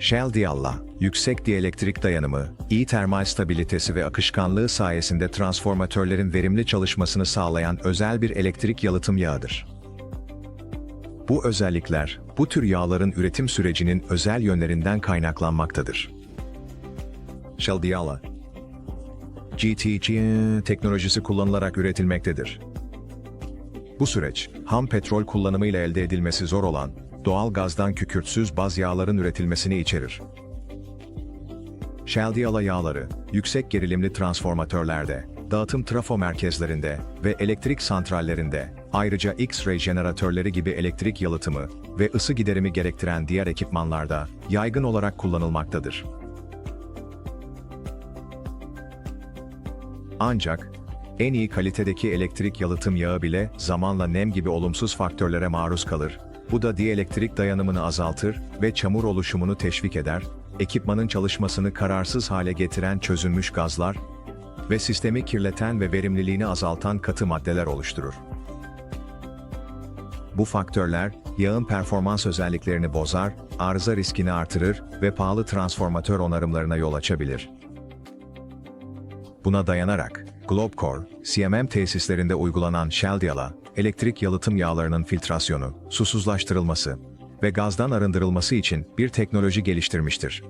Shell Dialla, yüksek dielektrik dayanımı, iyi termal stabilitesi ve akışkanlığı sayesinde transformatörlerin verimli çalışmasını sağlayan özel bir elektrik yalıtım yağıdır. Bu özellikler, bu tür yağların üretim sürecinin özel yönlerinden kaynaklanmaktadır. Shell Dialla, GTG teknolojisi kullanılarak üretilmektedir. Bu süreç, ham petrol kullanımıyla elde edilmesi zor olan, doğal gazdan kükürtsüz baz yağların üretilmesini içerir. Shell Diala yağları, yüksek gerilimli transformatörlerde, dağıtım trafo merkezlerinde ve elektrik santrallerinde, ayrıca X-ray jeneratörleri gibi elektrik yalıtımı ve ısı giderimi gerektiren diğer ekipmanlarda yaygın olarak kullanılmaktadır. Ancak, en iyi kalitedeki elektrik yalıtım yağı bile zamanla nem gibi olumsuz faktörlere maruz kalır. Bu da dielektrik dayanımını azaltır ve çamur oluşumunu teşvik eder, ekipmanın çalışmasını kararsız hale getiren çözünmüş gazlar ve sistemi kirleten ve verimliliğini azaltan katı maddeler oluşturur. Bu faktörler, yağın performans özelliklerini bozar, arıza riskini artırır ve pahalı transformatör onarımlarına yol açabilir. Buna dayanarak, Globcore, CMM tesislerinde uygulanan Shell Diala, elektrik yalıtım yağlarının filtrasyonu, susuzlaştırılması ve gazdan arındırılması için bir teknoloji geliştirmiştir.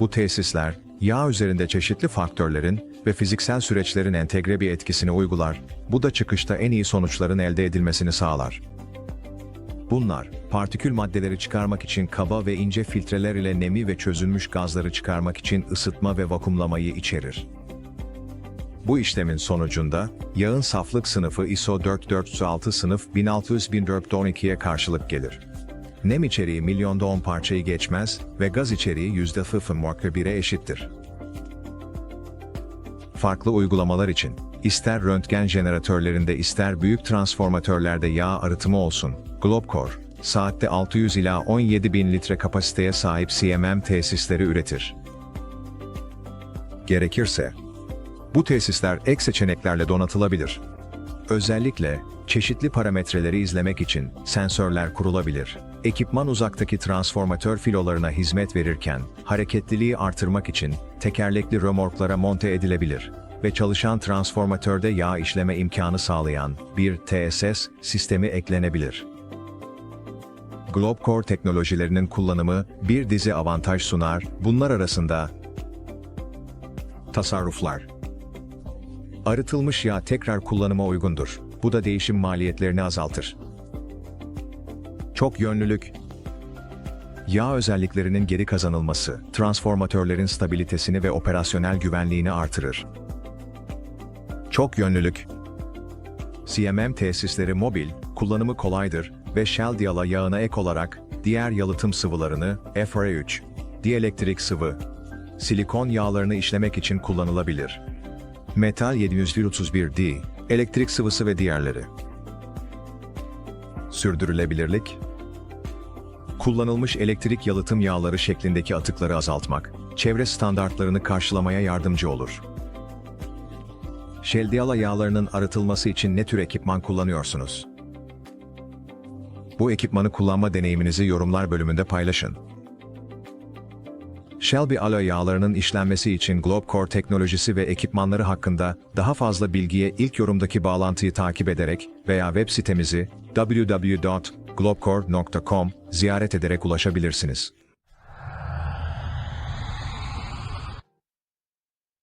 Bu tesisler, yağ üzerinde çeşitli faktörlerin ve fiziksel süreçlerin entegre bir etkisini uygular, bu da çıkışta en iyi sonuçların elde edilmesini sağlar. Bunlar, partikül maddeleri çıkarmak için kaba ve ince filtreler ile nemi ve çözülmüş gazları çıkarmak için ısıtma ve vakumlamayı içerir. Bu işlemin sonucunda, yağın saflık sınıfı ISO 4406 sınıf 1600-1412'ye karşılık gelir. Nem içeriği milyonda 10 parçayı geçmez ve gaz içeriği %0.1'e eşittir. Farklı uygulamalar için, ister röntgen jeneratörlerinde ister büyük transformatörlerde yağ arıtımı olsun, Globcore, saatte 600 ila 17 bin litre kapasiteye sahip CMM tesisleri üretir. Gerekirse, bu tesisler ek seçeneklerle donatılabilir. Özellikle, çeşitli parametreleri izlemek için sensörler kurulabilir. Ekipman uzaktaki transformatör filolarına hizmet verirken, hareketliliği artırmak için tekerlekli römorklara monte edilebilir ve çalışan transformatörde yağ işleme imkanı sağlayan bir TSS sistemi eklenebilir. Globcore teknolojilerinin kullanımı bir dizi avantaj sunar, bunlar arasında tasarruflar, Arıtılmış yağ tekrar kullanıma uygundur. Bu da değişim maliyetlerini azaltır. Çok yönlülük. Yağ özelliklerinin geri kazanılması, transformatörlerin stabilitesini ve operasyonel güvenliğini artırır. Çok yönlülük. CMM tesisleri mobil, kullanımı kolaydır ve Shell Diala yağına ek olarak diğer yalıtım sıvılarını FR3, dielektrik sıvı, silikon yağlarını işlemek için kullanılabilir. Metal 731D, elektrik sıvısı ve diğerleri. Sürdürülebilirlik Kullanılmış elektrik yalıtım yağları şeklindeki atıkları azaltmak, çevre standartlarını karşılamaya yardımcı olur. Şeldiala yağlarının arıtılması için ne tür ekipman kullanıyorsunuz? Bu ekipmanı kullanma deneyiminizi yorumlar bölümünde paylaşın. Shelby aloe yağlarının işlenmesi için Globcore teknolojisi ve ekipmanları hakkında daha fazla bilgiye ilk yorumdaki bağlantıyı takip ederek veya web sitemizi www.globcore.com ziyaret ederek ulaşabilirsiniz.